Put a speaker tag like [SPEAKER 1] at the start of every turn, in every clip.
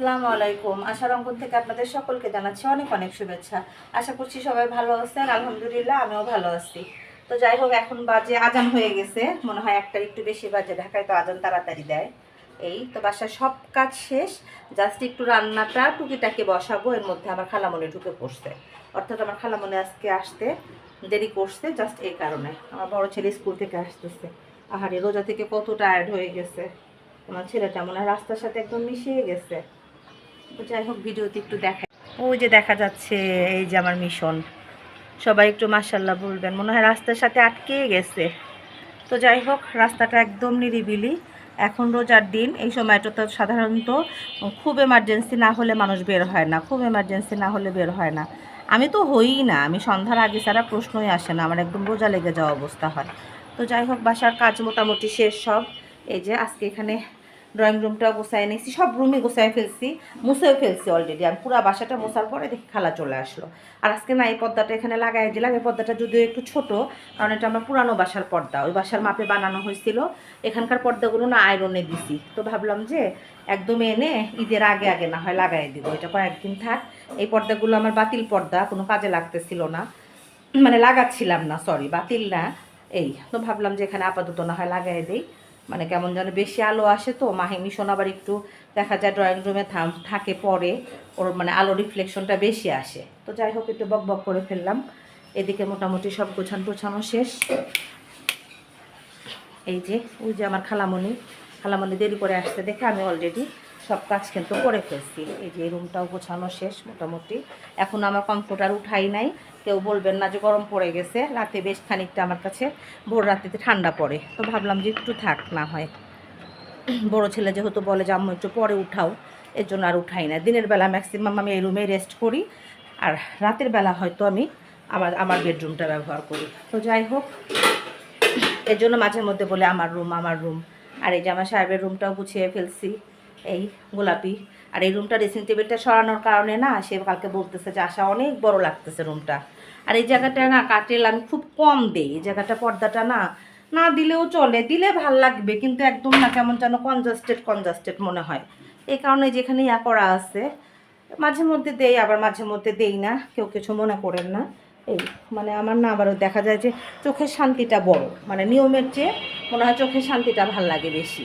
[SPEAKER 1] আসসালামু আলাইকুম। আশার অঙ্কন থেকে আপনাদের সকলকে জানাচ্ছি অনেক অনেক শুভেচ্ছা। আশা করছি সবাই ভালো আছেন। আলহামদুলিল্লাহ, আমিও ভালো আছি। তো যাই হোক, এখন বাজে আজান হয়ে গেছে। মনে হয় একটার একটু বেশি বাজে। ঢাকায় তো আজান তাড়াতাড়ি দেয়। এই তো বাসার সব কাজ শেষ। জাস্ট একটু রান্নাটা টুকিটাকে বসাবো। এর মধ্যে আমার খালামনে ঢুকে পড়ছে। অর্থাৎ আমার খালামনে আজকে আসতে দেরি করছে জাস্ট এই কারণে। আমার বড় ছেলে স্কুল থেকে আসতেছে। আহারে, রোজা থেকে কত টায়ার্ড হয়ে গেছে। আমার ছেলেটা মনে হয় রাস্তার সাথে একদম মিশিয়ে গেছে। যাই হোক, ভিডিওতে একটু দেখাই ওই যে দেখা যাচ্ছে এই যে আমার মিশন সবাই একটু মার্শাল্লাহ বলবেন। মনে হয় রাস্তার সাথে আটকে গেছে। তো যাই হোক, রাস্তাটা একদম নিরিবিলি। এখন রোজার দিন, এই সময়টা তো সাধারণত খুব এমার্জেন্সি না হলে মানুষ বের হয় না। খুব এমার্জেন্সি না হলে বের হয় না। আমি তো হই না। আমি সন্ধ্যার আগে ছাড়া প্রশ্নই আসে না। আমার একদম রোজা লেগে যাওয়া অবস্থা হয়। তো যাই হোক, বাসার কাজ মোটামুটি শেষ সব। এই যে আজকে এখানে ড্রয়িং রুমটাও গোছায় নিয়েছি, সব রুমই গোছায় ফেলছি, মুছেও ফেলছি অলরেডি আর পুরো বাসাটা মোছার পরে দেখি খালা চলে আসলো। আর আজকে না এই পর্দাটা এখানে লাগাই দিলাম, এই পর্দাটা যদিও একটু ছোট, কারণ এটা আমার পুরানো বাসার পর্দা। ওই বাসার মাপে বানানো হয়েছিল। এখানকার পর্দাগুলো না আয়রনে দিছি। তো ভাবলাম যে একদম এনে ঈদের আগে আগে না হয় লাগাই দিব। এটা কয়েকদিন থাক। এই পর্দাগুলো আমার বাতিল পর্দা, কোনো কাজে লাগতেছিল না। মানে লাগাচ্ছিলাম না সরি বাতিল না। এই, তো ভাবলাম যে এখানে আপাতত না হয় লাগাই দেই। মানে কেমন যেন বেশি আলো আসে তো মাহিমি আবার একটু দেখা যায় ড্রয়িং রুমে থাকে পরে, ওর মানে আলো রিফ্লেকশনটা বেশি আসে। তো যাই হোক, একটু বক বক করে ফেললাম। এদিকে মোটামুটি সব গোছান টোছানো শেষ। এই যে, ওই যে আমার খালামণি। খালামণি দেরি করে আসতে দেখে আমি অলরেডি সব কাজ কিন্তু করে ফেলছি। এই যে রুমটাও গোছানো শেষ মোটামুটি। এখন আমার কমফোর্টার উঠাই নাই। কেউ বলবেন না যে গরম পড়ে গেছে। রাতে বেশ খানিকটা আমার কাছে ভোর রাতেতে ঠান্ডা পড়ে। তো ভাবলাম যে একটু থাক না হয়। বড় ছেলে যেহেতু বলে যে, আম্মু, একটু পরে উঠাও। এর জন্য আর উঠাই না। দিনের বেলা ম্যাক্সিমাম আমি এই রুমে রেস্ট করি। আর রাতের বেলা হয়তো আমি আমার আমার বেডরুমটা ব্যবহার করি। তো যাই হোক, এর জন্য মাঝে মধ্যে বলে, আমার রুম আমার রুম আর এই যে আমার সাহেবের রুমটাও গুছিয়ে ফেলছি। এই গোলাপি। আর এই রুমটা ড্রেসিং টেবিলটা সরানোর কারণে না, সে কালকে বলতেছে যে আশা অনেক বড় লাগতেছে রুমটা আর এই জায়গাটা না কাটেল আমি খুব কম দেই। এই জায়গাটা পর্দাটা না না দিলেও চলে, দিলে ভালো লাগবে, কিন্তু একদম না কেমন যেন কনজাস্টেড কনজাস্টেড মনে হয়। এই কারণে যেখানে ইয়া করা আছে, মাঝে মধ্যে দেই, আবার মাঝে মধ্যে দেই না। কেউ কিছু মনে করেন না। এই মানে আমার না আবারও দেখা যায় যে চোখের শান্তিটা বড়। মানে নিয়মের চেয়ে মনে হয় চোখের শান্তিটা ভালো লাগে বেশি।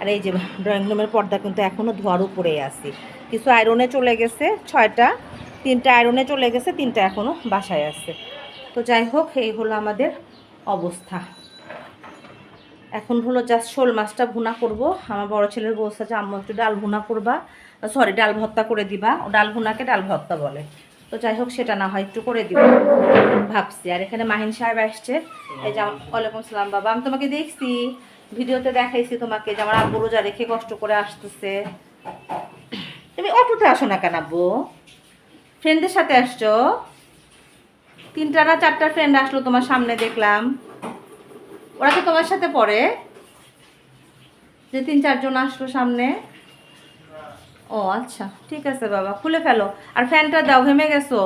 [SPEAKER 1] আর এই যে ড্রয়িং রুমের পর্দা কিন্তু এখনও ধোয়ার উপরেই আছে। কিছু আয়রনে চলে গেছে, ছয়টা, তিনটা আয়রনে চলে গেছে, তিনটা এখনও বাসায় আছে। তো যাই হোক, এই হলো আমাদের অবস্থা। এখন হলো জাস্ট শোল মাছটা ভুনা করব। আমার বড় ছেলের বলছে, যে আম্মু, একটু ডাল ভুনা করবা। সরি ডাল ভর্তা করে দিবা। ও ডাল ভুনাকে ডাল ভর্তা বলে। তো যাই হোক, সেটা না হয় একটু করে দিব। ভাবছি। আর এখানে মাহিন সাহেব আসছে। এই যে, ওয়ালাইকুম সালাম বাবা, আমি তোমাকে দেখছি। ভিডিওতে দেখাইছি তোমাকে যে আমার আব্বু রোজা রেখে কষ্ট করে আসতেছে। তুমি অটোতে আসো না কেন আব্বু? ফ্রেন্ডদের সাথে আসছো? তিনটা না চারটা ফ্রেন্ড আসলো তোমার সামনে দেখলাম। ওরা তো তোমার সাথে পড়ে। যে তিন চারজন আসলো সামনে। ও আচ্ছা ঠিক আছে বাবা, খুলে ফেলো। আর ফ্যানটা দাও, ঘেমে গেছো?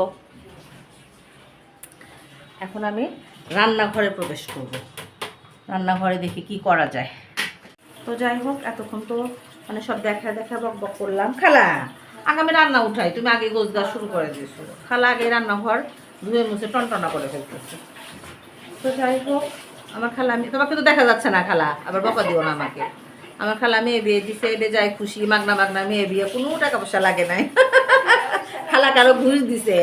[SPEAKER 1] এখন আমি রান্নাঘরে প্রবেশ করব। রান্নাঘরে দেখি কি করা যায়। তো যাই হোক, এতক্ষণ তো মানে সব দেখা দেখা বক বক করলাম। খালা, আগামী রান্না উঠাই, তুমি আগে গোছ দেওয়া শুরু করে দিয়েছ। খালা আগে রান্নাঘর ধুয়ে মুছে টনটনা করে ফেলতেছে। তো যাই হোক, আমার খালা আমি তোমাকে তো দেখা যাচ্ছে না খালা, আবার বকা দিও না আমাকে। আমার খালা মেয়ে বিয়ে দিছে এবে যায় খুশি, মাগনা মাগনা মেয়ে বিয়ে, কোনো টাকা পয়সা লাগে নাই। খালা কারও ঘুষ দিছে।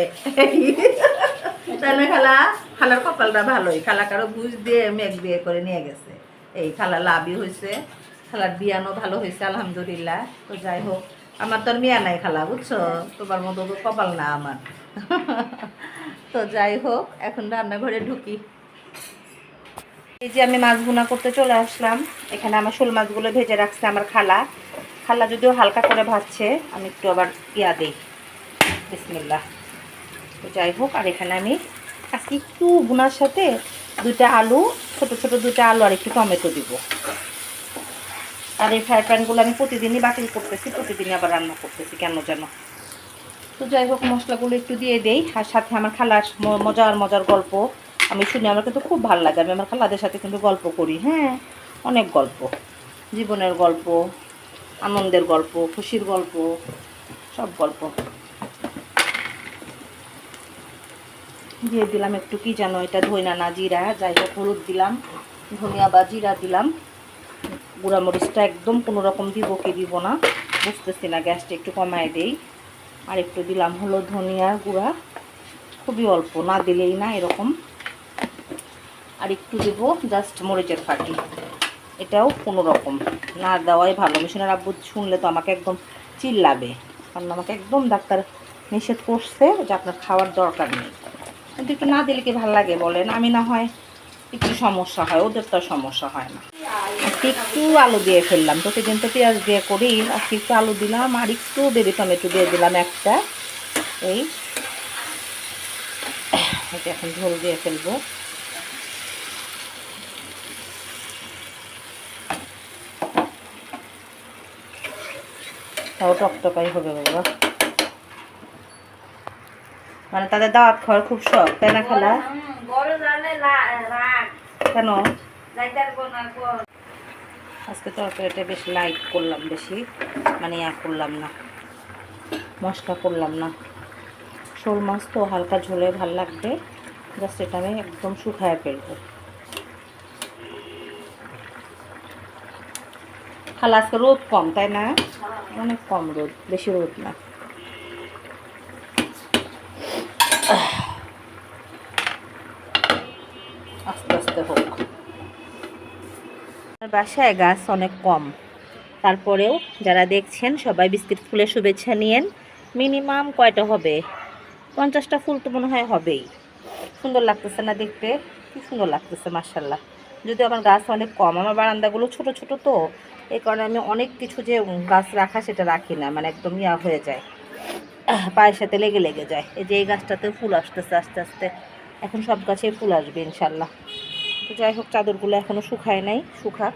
[SPEAKER 1] না খালা? খালার কপালটা ভালোই। খালা কারও ঘুষ দিয়ে মেঘ বিয়ে করে নিয়ে গেছে। এই খালা লাভই হয়েছে। খালার বিয়ানো ভালো হয়েছে, আলহামদুলিল্লাহ। তো যাই হোক, আমার তো আর মিয়া নাই খালা, বুঝছ? তোমার মতো তো কপাল না আমার। তো যাই হোক, এখন রান্নাঘরে ঢুকি। এই যে আমি মাছ ভুনা করতে চলে আসলাম। এখানে আমার শোল মাছগুলো ভেজে রাখছে আমার খালা। খালা যদিও হালকা করে ভাজছে, আমি একটু আবার ইয়া দিই। বিসমিল্লাহ। তো যাই হোক, আর এখানে আমি আজকে একটু ভুনার সাথে দুইটা আলু, ছোট ছোট দুইটা আলু আর একটু টমেটো দিব। আর এই ফ্রাই প্যানগুলো আমি প্রতিদিনই বাতিল করতেছি, প্রতিদিনই আবার রান্না করতেছি, কেন যেন। তো যাই হোক, মশলাগুলো একটু দিয়ে দেই, আর সাথে আমার খালার মজার মজার গল্প। আমি শুনি আমার কিন্তু খুব ভালো লাগে, আমি আমার খালাদের সাথে কিন্তু গল্প করি হ্যাঁ অনেক গল্প। জীবনের গল্প, আনন্দের গল্প, খুশির গল্প, সব গল্প। দিয়ে দিলাম একটু কি জানো এটা ধইনা না জিরা। যাই হোক হলুদ দিলাম, ধনিয়া বা জিরা দিলাম। গুঁড়া মরিচটা একদম কোনো রকম দিব কি দিব না, বুঝতেছি না, গ্যাসটা একটু কমায় দেই। আর একটু দিলাম হলো ধনিয়া গুঁড়া, খুবই অল্প, না দিলেই না এরকম। আর একটু দেব জাস্ট মরিচের ফাঁকি, এটাও কোনো রকম। না দেওয়াই ভালো, মিশনের আব্বু শুনলে তো আমাকে একদম চিল্লাবে। কারণ আমাকে একদম ডাক্তার নিষেধ করছে যে আপনার খাওয়ার দরকার নেই। কিন্তু একটু না দিলে কি ভালো লাগে বলেন? আমি না হয় একটু সমস্যা হয়, ওদের তো সমস্যা হয় না। একটু আলু দিয়ে ফেললাম, প্রতিদিন তো পেঁয়াজ দিয়ে করি। আজকে একটু আলু দিলাম আর একটু বেবি টমেটো দিয়ে দিলাম একটা। এই এখন ঝোল দিয়ে ফেলব। তাও টকটকাই হবে বাবা। মানে তাদের দাওয়াত খাওয়ার খুব শখ তাই না খালা? কেন? আজকে তরকারিটা বেশ লাইট করলাম বেশি মানে ইয়া করলাম না মশলা করলাম না। শোল মাছ তো হালকা ঝোলে ভালো লাগবে জাস্ট এটা আমি একদম শুকায় ফেলব। খালা আজকে রোদ কম তাই না? অনেক কম রোদ বেশি রোদ না আস্তে আস্তে হোক বাসায় গাছ অনেক কম। তারপরেও যারা দেখছেন, সবাই বিস্কিট ফুলের শুভেচ্ছা নিয়েন। মিনিমাম কয়টা হবে? পঞ্চাশটা ফুল তো মনে হয় হবেই। সুন্দর লাগতেছে না দেখতে? কি সুন্দর লাগতেছে মার্শাল্লাহ যদি আমার গাছ অনেক কম, আমার বারান্দাগুলো ছোট ছোট তো, এই কারণে আমি অনেক কিছু যে গাছ রাখা সেটা রাখি না মানে একদম ইয়া হয়ে যায়। পায়ের সাথে লেগে লেগে যায়। এই যে এই গাছটাতে ফুল আসতেছে, আস্তে আস্তে। এখন সব গাছে ফুল আসবে ইনশাল্লাহ তো যাই হোক, চাদরগুলো এখনও শুকায় নাই, শুকাক।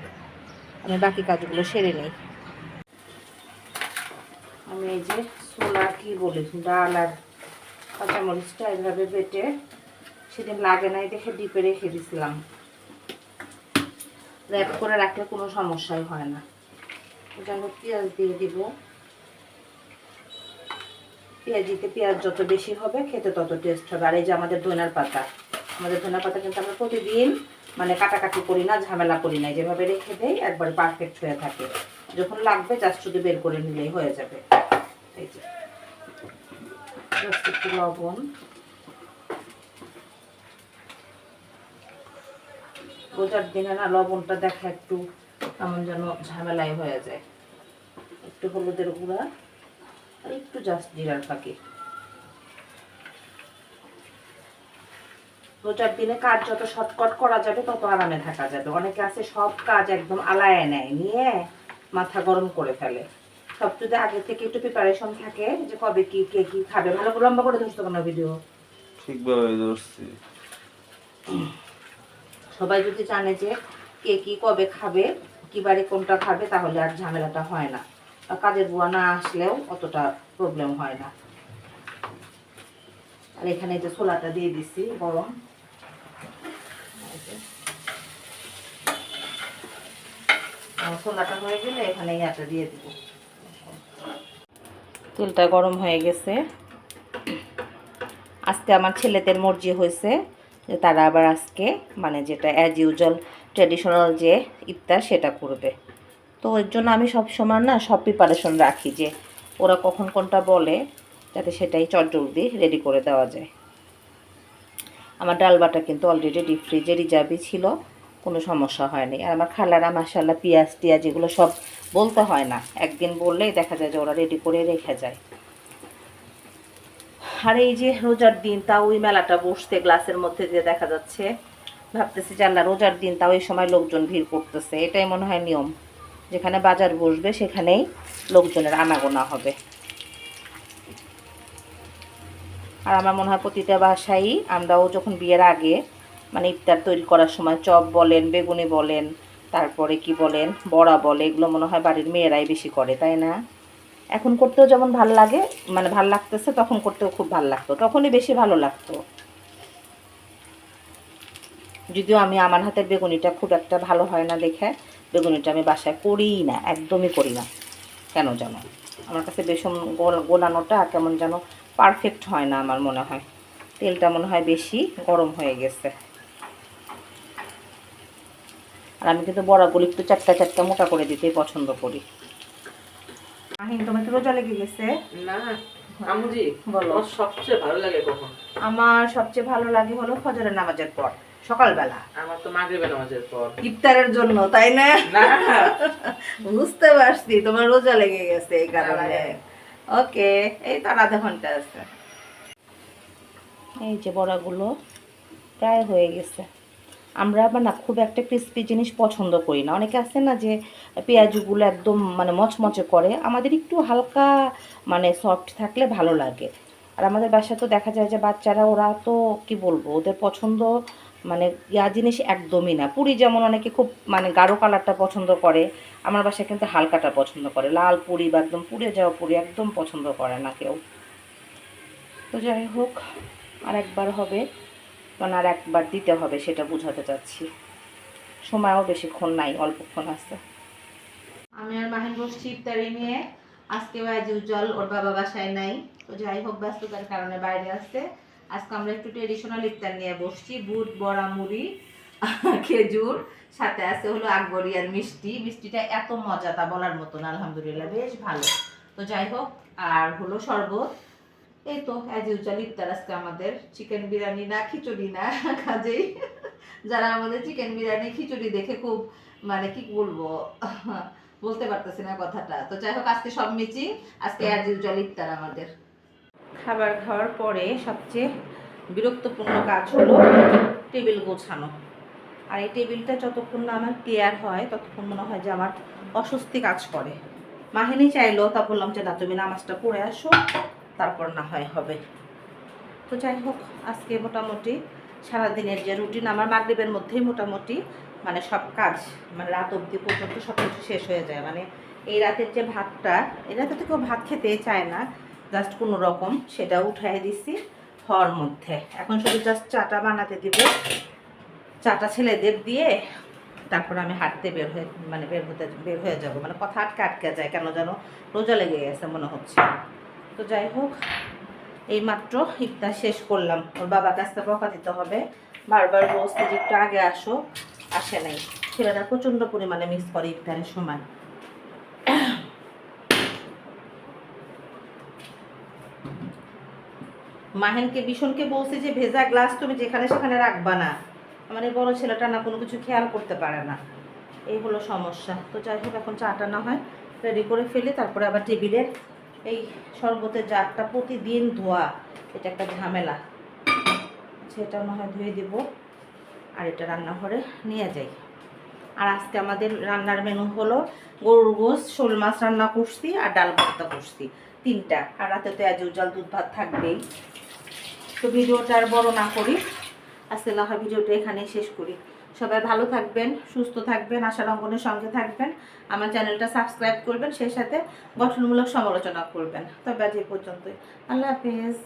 [SPEAKER 1] আমি বাকি কাজগুলো সেরে নিই। আমি এই যে ছোলা কি বলি, ডাল আর কাঁচামরিচটা এইভাবে বেটে সেদিন লাগে নাই দেখে ডিপে রেখে দিছিলাম। র্যাপ করে রাখলে কোনো সমস্যাই হয় না। যাই পেঁয়াজ দিয়ে দিব। পেঁয়াজ দিতে পেঁয়াজ যত বেশি হবে, খেতে তত টেস্ট হবে। আর এই যে আমাদের ধনার পাতা, আমাদের ধনার পাতা কিন্তু আমরা প্রতিদিন মানে কাটাকাটি করি না, ঝামেলা করি না। যেভাবে রেখে দেই, একবার পারফেক্ট হয়ে থাকে। যখন লাগবে জাস্ট শুধু বের করে নিলেই হয়ে যাবে। এই যে। লবণ। রোজার দিনে না, লবণটা দেখা একটু কেমন যেন ঝামেলাই হয়ে যায়। একটু হলুদের গুঁড়া আর একটু জাস্ট জিরার ফাঁকি। রোজার দিনে কাজ যত শর্টকট করা যাবে তত আরামে থাকা যাবে। অনেকে আছে সব কাজ একদম আলায় নেয় নিয়ে মাথা গরম করে ফেলে। সব যদি আগে থেকে একটু প্রিপারেশন থাকে যে কবে কি কে কি খাবে ভালো করে লম্বা করে ধরছো কোনো ভিডিও
[SPEAKER 2] ঠিকভাবে ধরছি।
[SPEAKER 1] সবাই যদি জানে যে কে কি কবে খাবে কি বারে কোনটা খাবে তাহলে আর ঝামেলাটা হয় না। কাজের বুয়া না আসলেও অতটা প্রবলেম হয় না। আর এখানে যে ছোলাটা দিয়ে দিছি গরম এই যে। ছোলাটা হয়ে গেলে এখানে দিয়ে দিব। তেলটা গরম হয়ে গেছে। আজকে আমার ছেলেদের মর্জি হয়েছে যে তারা আবার আজকে মানে যেটা অ্যাজ ইউজুয়াল ট্র্যাডিশনাল যে ইফতার সেটা করবে। তো ওর জন্য আমি সব সময় না সব প্রিপারেশন রাখি যে ওরা কখন কোনটা বলে, যাতে সেটাই চটজলদি রেডি করে দেওয়া যায়। আমার ডাল বাটা কিন্তু অলরেডি ডিপ ফ্রিজে রিজার্ভই ছিল। কোনো সমস্যা হয়নি। আর আমার খালারা মাসাল্লাহ পেঁয়াজ টিয়াজ এগুলো সব বলতে হয় না। একদিন বললেই দেখা যায় যে ওরা রেডি করে রেখে যায়। আর এই যে রোজার দিন, তাও ওই মেলাটা বসতে গ্লাসের মধ্যে যে দেখা যাচ্ছে। ভাবতেছি যে আল্লাহ, রোজার দিন তাও এই সময় লোকজন ভিড় করতেছে। এটাই মনে হয় নিয়ম। যেখানে বাজার বসবে, সেখানেই লোকজনের আনাগোনা হবে। আর আমার মনে হয় প্রতিটা বাসায় আমরাও যখন বিয়ের আগে মানে ইফতার তৈরি করার সময় চপ বলেন, বেগুনি বলেন, তারপরে কি বলেন, বড়া বলে, এগুলো মনে হয় বাড়ির মেয়েরাই বেশি করে, তাই না? এখন করতেও যেমন ভালো লাগে মানে ভালো লাগতেছে, তখন করতেও খুব ভালো লাগতো, তখনই বেশি ভালো লাগতো। যদিও আমি আমার হাতের বেগুনিটা খুব একটা ভালো হয় না দেখে, বেগুনিটা আমি বাসায় করিই না, একদমই করি না। কেন যেন আমার কাছে বেসন গোল- গোলানোটা কেমন যেন পারফেক্ট হয় না আমার মনে হয়। তেলটা মনে হয় বেশি গরম হয়ে গেছে। আর আমি কিন্তু বড়াগুলো একটু চারটা চারটা মোটা করে দিতেই পছন্দ করি। আহিন তোমার কি রোজা লেগে গেছে?
[SPEAKER 3] না আমুজি
[SPEAKER 1] বলো।
[SPEAKER 3] সবচেয়ে ভালো লাগে কখন?
[SPEAKER 1] আমার সবচেয়ে ভালো লাগে হলো ফজরের নামাজের পর সকালবেলা।
[SPEAKER 3] আমার তো নামাজের পর।
[SPEAKER 1] ইফতারের জন্য তাই না?
[SPEAKER 3] না।
[SPEAKER 1] বুঝতে পারছি তোমার রোজা লেগে গেছে এই কারণে। ওকে এই তো আধা ঘণ্টা আছে। এই যে বড়াগুলো প্রায় হয়ে গেছে। আমরা আবার না খুব একটা ক্রিস্পি জিনিস পছন্দ করি না। অনেকে আছে না যে পেঁয়াজগুলো একদম মানে মচমচে করে, আমাদের একটু হালকা মানে সফট থাকলে ভালো লাগে। আর আমাদের বাসায় তো দেখা যায় যে বাচ্চারা, ওরা তো কি বলব, ওদের পছন্দ মানে ইয়া জিনিস একদমই না। পুরি যেমন অনেকে খুব মানে গাঢ় কালারটা পছন্দ করে, আমার বাসায় কিন্তু হালকাটা পছন্দ করে। লাল পুরি বা একদম পুড়ে যাওয়া পুরি একদম পছন্দ করে না কেউ। তো যাই হোক আর একবার হবে। আর একবার দিতে হবে, সেটা বোঝাতে চাচ্ছি। সময়ও বেশিক্ষণ নাই, অল্পক্ষণ আছে। আমি আর মাহিন বসছি ইফতারি নিয়ে। আজকে আজ উজ্জ্বল, ওর বাবা বাসায় নাই। তো যাই হোক, ব্যস্ততার কারণে বাইরে আসছে আজকে আমরা একটু ট্রেডিশনাল ইফতার নিয়ে বসছি, বুট, বড়া, মুড়ি, খেজুর, সাথে আছে হলো আকবরিয়ার মিষ্টি। মিষ্টিটা এত মজা তা বলার মতন আলহামদুলিল্লাহ, বেশ ভালো। তো যাই হোক, আর হলো শরবত। এই তো অ্যাজ ইউজুয়াল ইফতার আজকে আমাদের চিকেন বিরিয়ানি না খিচুড়ি না কাজেই। যারা আমাদের চিকেন বিরিয়ানি খিচুড়ি দেখে খুব মানে কি বলব বলতে পারতেছি না কথাটা। তো যাই হোক আজকে সব মিচি আজকে অ্যাজ ইউজুয়াল ইফতার আমাদের। খাবার খাওয়ার পরে সবচেয়ে বিরক্তপূর্ণ কাজ হলো টেবিল গোছানো। আর এই টেবিলটা যতক্ষণ না আমার ক্লিয়ার হয় ততক্ষণ মনে হয় যে আমার অস্বস্তি কাজ করে। মাহিনী চাইলো তা বললাম যে না তুমি নামাজটা পড়ে আসো তারপর না হয় হবে। তো যাই হোক, আজকে মোটামুটি সারাদিনের যে রুটিন, আমার মাগরীবের মধ্যেই মোটামুটি মানে সব কাজ মানে রাত অবধি পর্যন্ত সব কিছু শেষ হয়ে যায়। মানে এই রাতের যে ভাতটা, এই রাতে তো কেউ ভাত খেতে চায় না, জাস্ট কোনো রকম সেটা উঠাই দিছি হওয়ার মধ্যে। এখন শুধু জাস্ট চাটা বানাতে দিব, চাটা ছেলেদের দিয়ে, তারপর আমি হাঁটতে বের হয়ে মানে বের হতে, বের হয়ে যাব। মানে কথা আটকে আটকে যায়, কেন যেন রোজা লেগে গেছে মনে হচ্ছে। তো যাই হোক এই মাত্র ইফতার শেষ করলাম। ওর বাবা কাছটা বকা দিতে হবে। বারবার বলছে যে একটু আগে আসো, আসে নাই। ছেলেরা প্রচণ্ড পরিমাণে মিস করে ইফতারের সময়। মাহেনকে ভীষণকে বলছে যে, ভেজা গ্লাস তুমি যেখানে সেখানে রাখবা না। আমার এই বড় ছেলেটা না কোনো কিছু খেয়াল করতে পারে না। এই হলো সমস্যা। তো যাই হোক, এখন চাটা না হয় রেডি করে ফেলি, তারপরে আবার টেবিলের এই শরবতের জারটা প্রতিদিন ধোয়া, এটা একটা ঝামেলা। সেটা না হয় ধুয়ে দিব আর এটা রান্নাঘরে নিয়ে যাই। আর আজকে আমাদের রান্নার মেনু হলো গরুর গোস শোল মাছ রান্না করছি আর ডাল ভর্তা করছি, তিনটা। আর রাতে তো আজ উজ্জ্বল দুধ ভাত থাকবেই। তো ভিডিওটা আর বড় না করি। আজকে না হয় ভিডিওটা এখানেই শেষ করি। সবাই ভালো থাকবেন, সুস্থ থাকবেন, আশা রঙ্গনের সঙ্গে থাকবেন। আমার চ্যানেলটা সাবস্ক্রাইব করবেন, সেই সাথে গঠনমূলক সমালোচনা করবেন। তবে আজ এই পর্যন্তই। আল্লাহ হাফেজ।